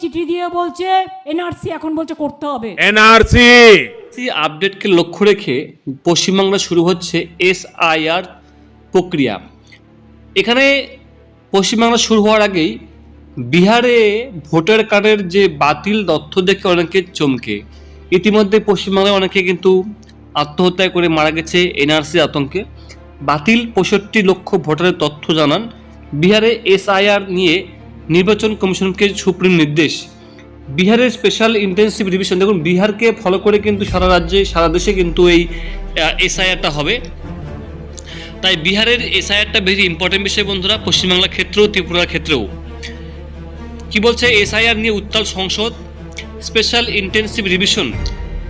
চিঠি দিয়ে বলছে এনআরসি এখন বলছে করতে হবে। এনআরসি আপডেটকে লক্ষ্য রেখে পশ্চিমবাংলা শুরু হচ্ছে এসআইআর প্রক্রিয়া। এখানে পশ্চিমবাংলা শুরু হওয়ার আগেই বিহারে ভোটার কার্ডের যে বাতিল তথ্য দেখে অনেকে চমকে। ইতিমধ্যে পশ্চিমবাংলায় অনেকে কিন্তু আত্মহত্যা করে মারা গেছে এনআরসি আতঙ্কে। বাতিল পঁয়ষট্টি লক্ষ ভোটারের তথ্য জানান। বিহারে এসআইআর নিয়ে নির্বাচন কমিশনকে সুপ্রিম নির্দেশ। বিহারের স্পেশাল ইন্টেন্সিভ রিভিশন দেখুন, বিহারকে ফলো করে কিন্তু সারা রাজ্যে, সারা দেশে কিন্তু এই এসআইআরটা হবে। তাই বিহারের এসআইআরটা ভেরি ইম্পর্টেন্ট বিষয় বন্ধুরা, পশ্চিমবাংলার ক্ষেত্রেও, ত্রিপুরার ক্ষেত্রেও। কি বলছে এসআইআর নিয়ে উত্তাল সংসদ? স্পেশাল ইন্টেন্সিভ রিভিশন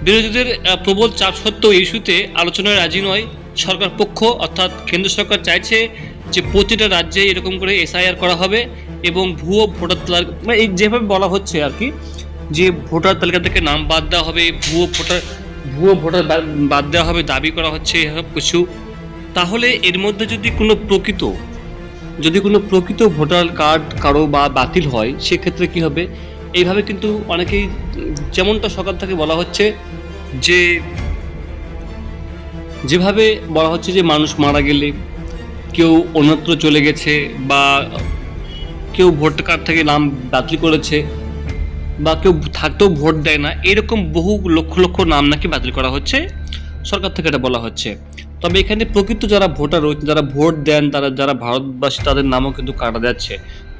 বিরোধীদের প্রবল চাপ সত্ত্বেও ইস্যুতে আলোচনায় রাজি নয়। সরকার পক্ষ, অর্থাৎ কেন্দ্র সরকার চাইছে যে প্রতিটা রাজ্যে এরকম করে এসআইআর করা হবে। এবং ভুয়ো ভোটার তালিকা মানে এই যেভাবে বলা হচ্ছে আর কি, যে ভোটার তালিকা থেকে নাম বাদ দেওয়া হবে, ভুয়ো ভোটার ভুয়ো ভোটার বাদ দেওয়া হবে, দাবি করা হচ্ছে, এসব কিছু। তাহলে এর মধ্যে যদি কোনো প্রকৃত, যদি কোনো প্রকৃত ভোটার কার্ড কারও বা বাতিল হয়, সেক্ষেত্রে কি হবে? এইভাবে কিন্তু অনেকেই, যেমনটা সকাল থেকে বলা হচ্ছে, যে, যেভাবে বলা হচ্ছে যে মানুষ মারা গেলে, কেউ অন্যত্র চলে গেছে বা কেউ ভোট কার্ড থেকে নাম বাতিল করেছে বা কেউ থাকতেও ভোট দেয় না, এরকম বহু লক্ষ লক্ষ নাম নাকি বাতিল করা হচ্ছে, সরকার থেকে এটা বলা হচ্ছে। তবে এখানে প্রকৃত যারা ভোটার রয়েছে যারা ভোট দেন, তারা যারা ভারতবাসী, তাদের নামও কিন্তু কাটা যাচ্ছে।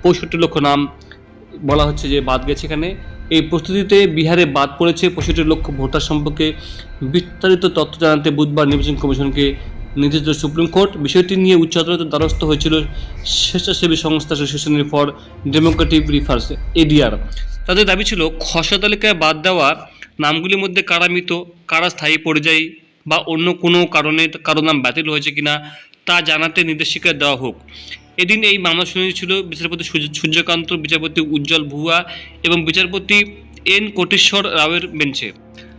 পঁয়ষট্টি লক্ষ নাম বলা হচ্ছে যে বাদ গেছে এখানে। এই প্রস্তুতিতে বিহারে বাদ পড়েছে পঁয়ষট্টি লক্ষ ভোটার সম্পর্কে বিস্তারিত তথ্য জানাতে বুধবার নির্বাচন কমিশনকে নির্দেশ সুপ্রিম কোর্ট বিষয়টি নিয়ে উচ্চ আদালতের দ্বারস্থ হয়েছিল স্বেচ্ছাসেবী সংস্থা association for democratic reforms ADR তাদের দাবি ছিল, খসড়া তালিকায় বাদ দেওয়া নামগুলির মধ্যে কারা মৃত, কারা স্থায়ী পর্যায়ী, বা অন্য কোনো কারণে কারও নাম বাতিল হয়েছে কিনা, তা জানাতে নির্দেশিকা দেওয়া হোক। এদিন এই মামলা শুনানি ছিল বিচারপতি সূর্য- সূর্যকান্ত, বিচারপতি উজ্জ্বল ভুয়া এবং বিচারপতি এন কোটেশ্বর রাওয়ের বেঞ্চে।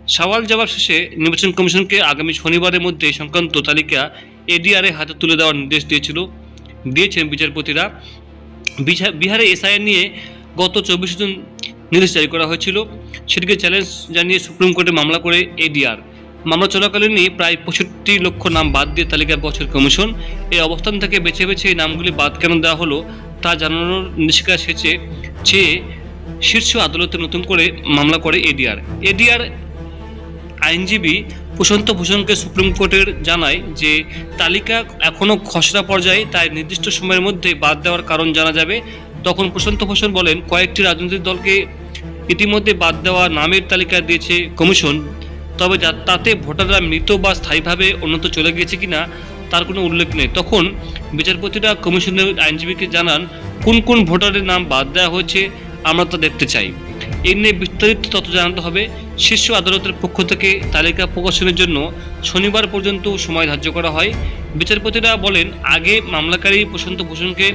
সওয়াল জবাব শেষে নির্বাচন কমিশনকে আগামী শনিবারের মধ্যে সংক্রান্ত তালিকা এডিআরে হাতে তুলে দেওয়ার নির্দেশ দিয়েছিল। দিয়েছেন বিচারপতিরা। বিহা- বিহারে এসআইআর নিয়ে গত চব্বিশ জুন নির্দেশ জারি করা হয়েছিল। সেটিকে চ্যালেঞ্জ জানিয়ে সুপ্রিম কোর্টে মামলা করে এডিআর মামলা চলাকালীনই প্রায় পঁয়ষট্টি লক্ষ নাম বাদ দিয়ে তালিকা বছর কমিশন এই অবস্থান থেকে বেছে বেছে এই নামগুলি বাদ কেন দেওয়া হলো তা জানানোর নির্দেশিকা শেষে চেয়ে শীর্ষ আদালতে নতুন করে মামলা করে এডিআর এডিআর আইনজীবী প্রশান্ত ভূষণকে সুপ্রিম কোর্টের জানায় যে তালিকা এখনও খসড়া পর্যায়ে, তাই নির্দিষ্ট সময়ের মধ্যে বাদ দেওয়ার কারণ জানা যাবে। তখন প্রশান্ত ভূষণ বলেন, কয়েকটি রাজনৈতিক দলকে ইতিমধ্যে বাদ দেওয়া নামের তালিকা দিয়েছে কমিশন, তবে যা- তাতে ভোটাররা মৃত বা স্থায়ীভাবে অন্যত চলে গিয়েছে কিনা তার কোনো উল্লেখ নেই। তখন বিচারপতিরা কমিশনের আইনজীবীকে জানান, কোন কোন ভোটারের নাম বাদ দেওয়া হয়েছে, আমরা তা দেখতে চাই। এই নিয়ে বিস্তারিত তথ্য জানাতে হবে। শীর্ষ আদালতের পক্ষ থেকে তালিকা প্রকাশনের জন্য শনিবার পর্যন্ত সময় ধার্য করা হয়। বিচারপতিরা বলেন, আগে মামলাকারী প্রশান্ত ভূষণকে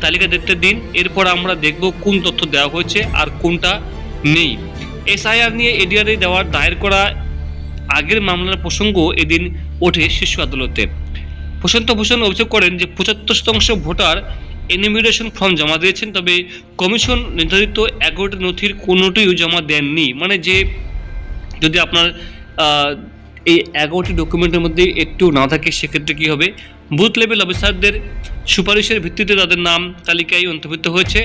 তালিকা দেখতে দিন, এরপর আমরা দেখব কোন তথ্য দেওয়া হয়েছে আর কোনটা নেই। এসআইআর নিয়ে এডিআরএ দেওয়ার দায়ের করা আগের মামলার প্রসঙ্গ এদিন ওঠে শীর্ষ আদালতে। প্রশান্ত ভূষণ অভিযোগ করেন যে পঁচাত্তর শতাংশ ভোটার এনিমিরেশন ফর্ম জমা দিয়েছেন, তবে কমিশন নির্ধারিত এগারোটি নথির কোনোটিও জমা দেননি। মানে যে যদি আপনার এই এগারোটি ডকুমেন্টের মধ্যে একটু না থাকে, সেক্ষেত্রে কী হবে? বুথ লেভেল অফিসারদের সুপারিশের ভিত্তিতে তাদের নাম তালিকায় অন্তর্ভুক্ত হয়েছে।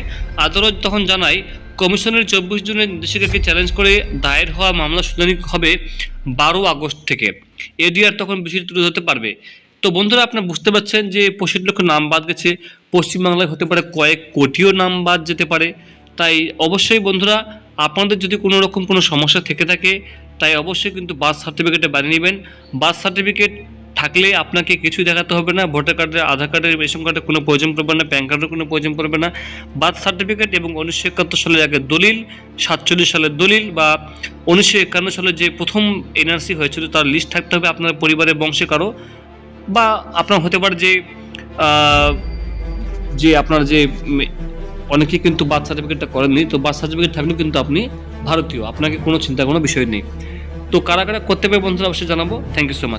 আদালত তখন জানায় কমিশনের চব্বিশ জনের নির্দেশিকাকে চ্যালেঞ্জ করে দায়ের হওয়া মামলা শুনানি হবে বারো আগস্ট থেকে। এডিআর তখন বিষয়টি তুলে ধরতে পারবে। তো বন্ধুরা, আপনারা বুঝতে পারছেন যে পঁয়ষট্টি লক্ষ নাম বাদ গেছে। পশ্চিমবাংলায় হতে পারে কয়েক কোটিও নাম বাদ যেতে পারে। তাই অবশ্যই বন্ধুরা, আপনাদের যদি কোনো রকম কোনো সমস্যা থেকে থাকে, তাই অবশ্যই কিন্তু বার্থ সার্টিফিকেটে বানিয়ে নেবেন। বার্থ সার্টিফিকেট থাকলে আপনাকে কিছুই দেখাতে হবে না। ভোটার কার্ডের আধার কার্ডের রেশন কার্ডের কোনো প্রয়োজন পড়বে না, প্যান কার্ডের কোনো প্রয়োজন পড়বে না। বার্থ সার্টিফিকেট এবং উনিশশো একাত্তর সালের আগে দলিল, সাতচল্লিশ সালের দলিল বা উনিশশো একান্ন সালে যে প্রথম এনআরসি হয়েছিল, তার লিস্ট থাকতে হবে আপনার পরিবারের বংশে কারও। বা আপনার হতে পারে যে যে আপনার যে অনেকে কিন্তু বার্থ সার্টিফিকেটটা করেননি, তো বার্থ সার্টিফিকেট থাকলেও কিন্তু আপনি ভারতীয়। আপনাকে কোনো চিন্তা কোনো বিষয় নেই। তো কারা কারা করতে পারে বন্ধুরা অবশ্যই জানাব। Thank you so much